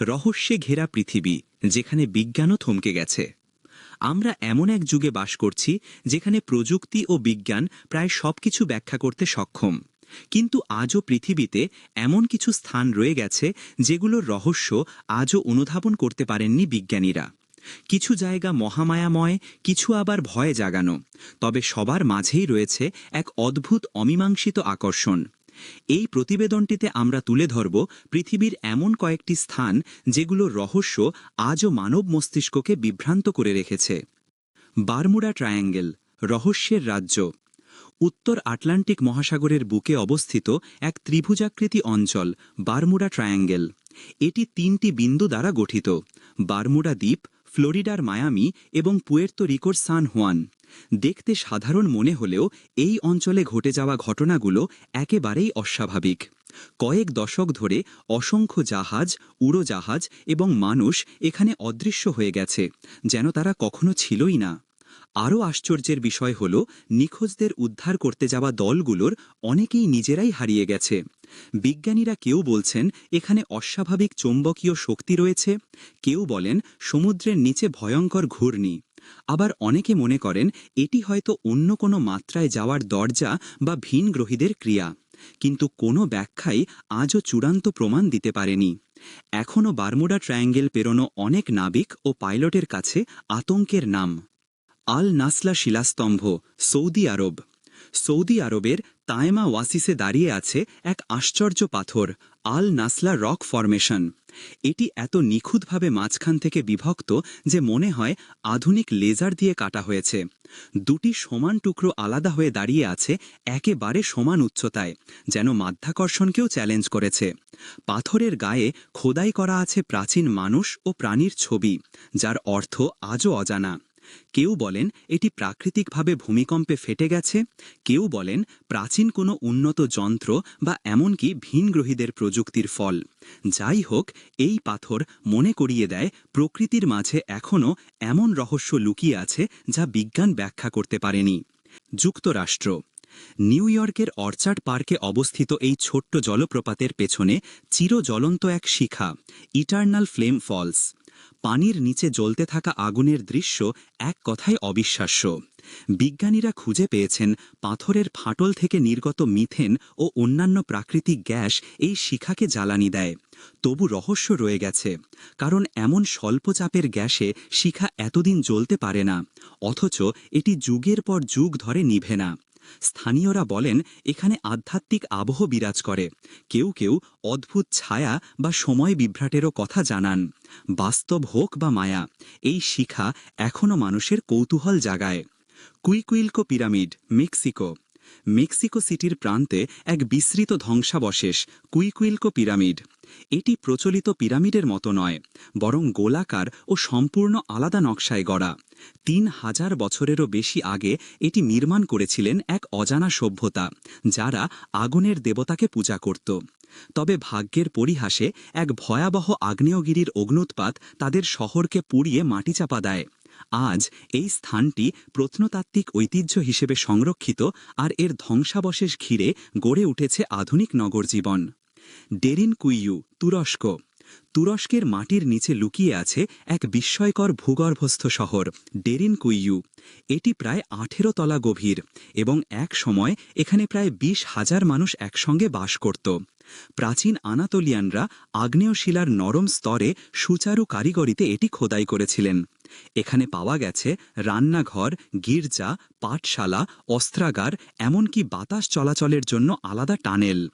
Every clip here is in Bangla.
রহস্যে ঘেরা পৃথিবী, যেখানে বিজ্ঞানও থমকে গেছে। আমরা এমন এক যুগে বাস করছি, যেখানে প্রযুক্তি ও বিজ্ঞান প্রায় সবকিছু ব্যাখ্যা করতে সক্ষম। কিন্তু আজও পৃথিবীতে এমন কিছু স্থান রয়ে গেছে, যেগুলোর রহস্য আজও অনুধাবন করতে পারেননি বিজ্ঞানীরা। কিছু জায়গা মহামায়াময়, কিছু আবার ভয়ে জাগানো, তবে সবার মাঝেই রয়েছে এক অদ্ভুত অমীমাংসিত আকর্ষণ। এই প্রতিবেদনটিতে আমরা তুলে ধরব পৃথিবীর এমন কয়েকটি স্থান যেগুলোর রহস্য আজও মানব মস্তিষ্ককে বিভ্রান্ত করে রেখেছে। বারমুডা ট্রায়াঙ্গেল, রহস্যের রাজ্য। উত্তর আটলান্টিক মহাসাগরের বুকে অবস্থিত এক ত্রিভুজাকৃতি অঞ্চল, বারমুডা ট্রায়াঙ্গেল। এটি তিনটি বিন্দু দ্বারা গঠিত, বারমুডা দ্বীপ, ফ্লোরিডার মায়ামি এবং পুয়ের্তো রিকোর সান হুয়ান। দেখতে সাধারণ মনে হলেও এই অঞ্চলে ঘটে যাওয়া ঘটনাগুলো একেবারেই অস্বাভাবিক। কয়েক দশক ধরে অসংখ্য জাহাজ, উড়োজাহাজ এবং মানুষ এখানে অদৃশ্য হয়ে গেছে, যেন তারা কখনো ছিলই না। আরও আশ্চর্যের বিষয় হল, নিখোঁজদের উদ্ধার করতে যাওয়া দলগুলোর অনেকেই নিজেরাই হারিয়ে গেছে। বিজ্ঞানীরা কেউ বলছেন, এখানে অস্বাভাবিক চৌম্বকীয় শক্তি রয়েছে। কেউ বলেন, সমুদ্রের নিচে ভয়ঙ্কর ঘূর্ণি। আবার অনেকে মনে করেন এটি হয়তো অন্য কোনো মাত্রায় যাওয়ার দরজা বা ভিন গ্রহীদের ক্রিয়া। কিন্তু কোনো ব্যাখ্যাই আজও চূড়ান্ত প্রমাণ দিতে পারেনি। এখনও বারমুডা ট্রায়াঙ্গেল পেরোনো অনেক নাবিক ও পাইলটের কাছে আতঙ্কের নাম। আল নাসলা শিলাস্তম্ভ, সৌদি আরব। সৌদি আরবের তায়েমা ওয়াসিসে দাঁড়িয়ে আছে এক আশ্চর্য পাথর, আল নাসলা রক ফরমেশন। এটি এত নিখুঁতভাবে মাঝখান থেকে বিভক্ত যে মনে হয় আধুনিক লেজার দিয়ে কাটা হয়েছে। দুটি সমান টুকরো আলাদা হয়ে দাঁড়িয়ে আছে একেবারে সমান উচ্চতায়, যেন মাধ্যাকর্ষণকেও চ্যালেঞ্জ করেছে। পাথরের গায়ে খোদাই করা আছে প্রাচীন মানুষ ও প্রাণীর ছবি, যার অর্থ আজও অজানা। কেউ বলেন এটি প্রাকৃতিকভাবে ভূমিকম্পে ফেটে গেছে, কেউ বলেন প্রাচীন কোনো উন্নত যন্ত্র বা এমনকি ভিনগ্রহীদের প্রযুক্তির ফল। যাই হোক, এই পাথর মনে করিয়ে দেয় প্রকৃতির মাঝে এখনও এমন রহস্য লুকিয়ে আছে যা বিজ্ঞান ব্যাখ্যা করতে পারেনি। যুক্তরাষ্ট্র। নিউ ইয়র্কের অর্চার্ড পার্কে অবস্থিত এই ছোট্ট জলপ্রপাতের পেছনে চিরজ্বলন্ত এক শিখা, ইটার্নাল ফ্লেম ফলস। পানির নিচে জ্বলতে থাকা আগুনের দৃশ্য এক কথায় অবিশ্বাস্য। বিজ্ঞানীরা খুঁজে পেয়েছেন পাথরের ফাটল থেকে নির্গত মিথেন ও অন্যান্য প্রাকৃতিক গ্যাস এই শিখাকে জ্বালানি দেয়। তবু রহস্য রয়ে গেছে, কারণ এমন স্বল্প চাপের গ্যাসে শিখা এতদিন জ্বলতে পারে না, অথচ এটি যুগের পর যুগ ধরে নিভে না। স্থানীয়রা বলেন, এখানে আধ্যাত্মিক আবহ বিরাজ করে। কেউ কেউ অদ্ভুত ছায়া বা সময় বিভ্রাটেরও কথা জানান। বাস্তব হোক বা মায়া, এই শিখা এখনও মানুষের কৌতূহল জাগায়। কুইকুইলকো পিরামিড, মেক্সিকো। মেক্সিকো সিটির প্রান্তে এক বিস্তৃত ধ্বংসাবশেষ, কুইকুইলকো পিরামিড। এটি প্রচলিত পিরামিডের মতো নয়, বরং গোলাকার ও সম্পূর্ণ আলাদা নকশায় গড়া। তিন হাজার বছরেরও বেশি আগে এটি নির্মাণ করেছিলেন এক অজানা সভ্যতা, যারা আগুনের দেবতাকে পূজা করত। তবে ভাগ্যের পরিহাসে এক ভয়াবহ আগ্নেয়গিরির অগ্নুৎপাত তাদের শহরকে পুড়িয়ে মাটিচাপা দেয়। আজ এই স্থানটি প্রত্নতাত্ত্বিক ঐতিহ্য হিসেবে সংরক্ষিত আর এর ধ্বংসাবশেষ ঘিরে গড়ে উঠেছে আধুনিক নগর জীবন ডেরিন কুইয়ু, তুরস্ক। তুরস্কের মাটির নিচে লুকিয়ে আছে এক বিস্ময়কর ভূগর্ভস্থ শহর, ডেরিন কুইয়ু। এটি প্রায় আঠেরো তলা গভীর এবং এক সময় এখানে প্রায় বিশ হাজার মানুষ একসঙ্গে বাস করত। প্রাচীন আনাতোলিয়ানরা আগ্নেয় শিলার নরম স্তরে সুচারু কারিগরিতে এটি খোদাই করেছিলেন। এখানে পাওয়া গেছে রান্নাঘর, গির্জা, পাঠশালা, অস্ত্রাগার, এমনকি বাতাস চলাচলের জন্য আলাদা টানেল।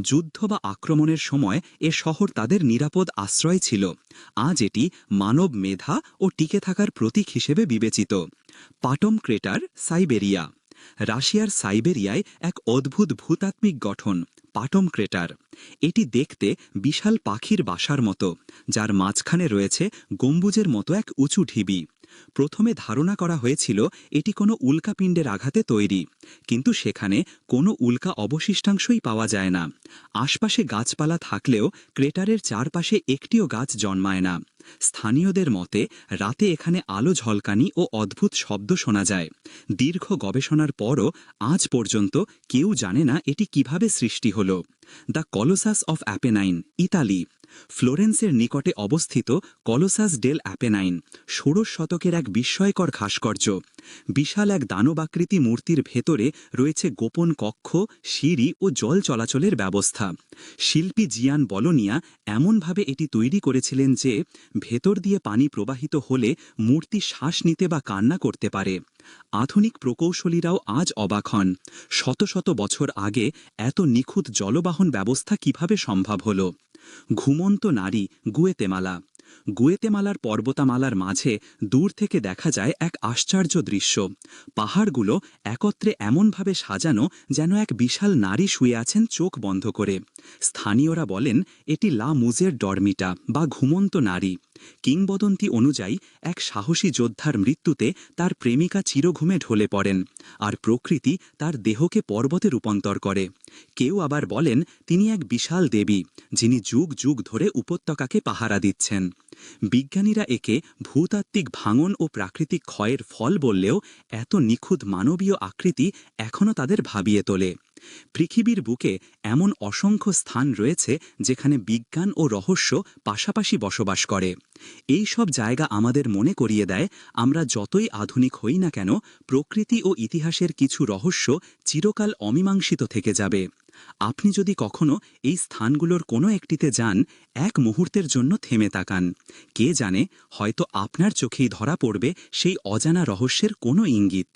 যুদ্ধ বা আক্রমণের সময় এ শহর তাদের নিরাপদ আশ্রয় ছিল। আজ এটি মানব মেধা ও টিকে থাকার প্রতীক হিসেবে বিবেচিত। Patom crater Siberia. রাশিয়ার সাইবেরিয়ায় এক অদ্ভুত ভূতাত্মিক গঠন। Patom crater. এটি দেখতে বিশাল পাখির বাসার মতো, যার মাঝখানে রয়েছে গম্বুজের মতো এক উঁচু ঢিবি। প্রথমে ধারণা করা হয়েছিল এটি কোনো উল্কাপিণ্ডের আঘাতে তৈরি, কিন্তু সেখানে কোনো উল্কা অবশিষ্টাংশই পাওয়া যায় না। আশপাশে গাছপালা থাকলেও ক্রেটারের চারপাশে একটিও গাছ জন্মায় না। স্থানীয়দের মতে, রাতে এখানে আলো ঝলকানি ও অদ্ভুত শব্দ শোনা যায়। দীর্ঘ গবেষণার পরও আজ পর্যন্ত কেউ জানে না এটি কীভাবে সৃষ্টি হল। The Colossus of Apennine, Italy. ফ্লোরেন্সের নিকটে অবস্থিত কলোসাস ডেল অ্যাপেনাইন, ষোড়শ শতকের এক বিস্ময়কর ভাস্কর্য। বিশাল এক দানবাকৃতি মূর্তির ভেতরে রয়েছে গোপন কক্ষ, সিঁড়ি ও জল চলাচলের ব্যবস্থা। শিল্পী জিয়ান বলনিয়া এমনভাবে এটি তৈরি করেছিলেন যে ভেতর দিয়ে পানি প্রবাহিত হলে মূর্তি শ্বাস নিতে বা কান্না করতে পারে। আধুনিক প্রকৌশলীরাও আজ অবাক হন। শত শত বছর আগে এত নিখুঁত জলবাহন ব্যবস্থা কীভাবে সম্ভব হল? ঘুমন্ত নারী গুয়েতেমালা গুয়েতেমালার পর্বতামালার মাঝে দূর থেকে দেখা যায় এক আশ্চর্য দৃশ্য। পাহাড়গুলো একত্রে এমনভাবে সাজানো যেন এক বিশাল নারী শুয়ে আছেন চোখ বন্ধ করে। স্থানীয়রা বলেন, এটি লা মুজের ডরমিটা বা ঘুমন্ত নারী। কিংবদন্তি অনুযায়ী, এক সাহসী যোদ্ধার মৃত্যুতে তার প্রেমিকা চিরঘুমে ঢলে পড়েন আর প্রকৃতি তার দেহকে পর্বতে রূপান্তর করে। কেউ আবার বলেন, তিনি এক বিশাল দেবী, যিনি যুগ যুগ ধরে উপত্যকাকে পাহারা দিচ্ছেন। বিজ্ঞানীরা একে ভূতাত্ত্বিক ভাঙন ও প্রাকৃতিক ক্ষয়ের ফল বললেও এত নিখুঁত মানবীয় আকৃতি এখনও তাদের ভাবিয়ে তোলে। পৃথিবীর বুকে এমন অসংখ্য স্থান রয়েছে যেখানে বিজ্ঞান ও রহস্য পাশাপাশি বসবাস করে। এই সব জায়গা আমাদের মনে করিয়ে দেয়, আমরা যতই আধুনিক হই না কেন, প্রকৃতি ও ইতিহাসের কিছু রহস্য চিরকাল অমীমাংসিত থেকে যাবে। আপনি যদি কখনো এই স্থানগুলোর কোনো একটিতে যান, এক মুহূর্তের জন্য থেমে তাকান। কে জানে, হয়তো আপনার চোখেই ধরা পড়বে সেই অজানা রহস্যের কোনো ইঙ্গিত।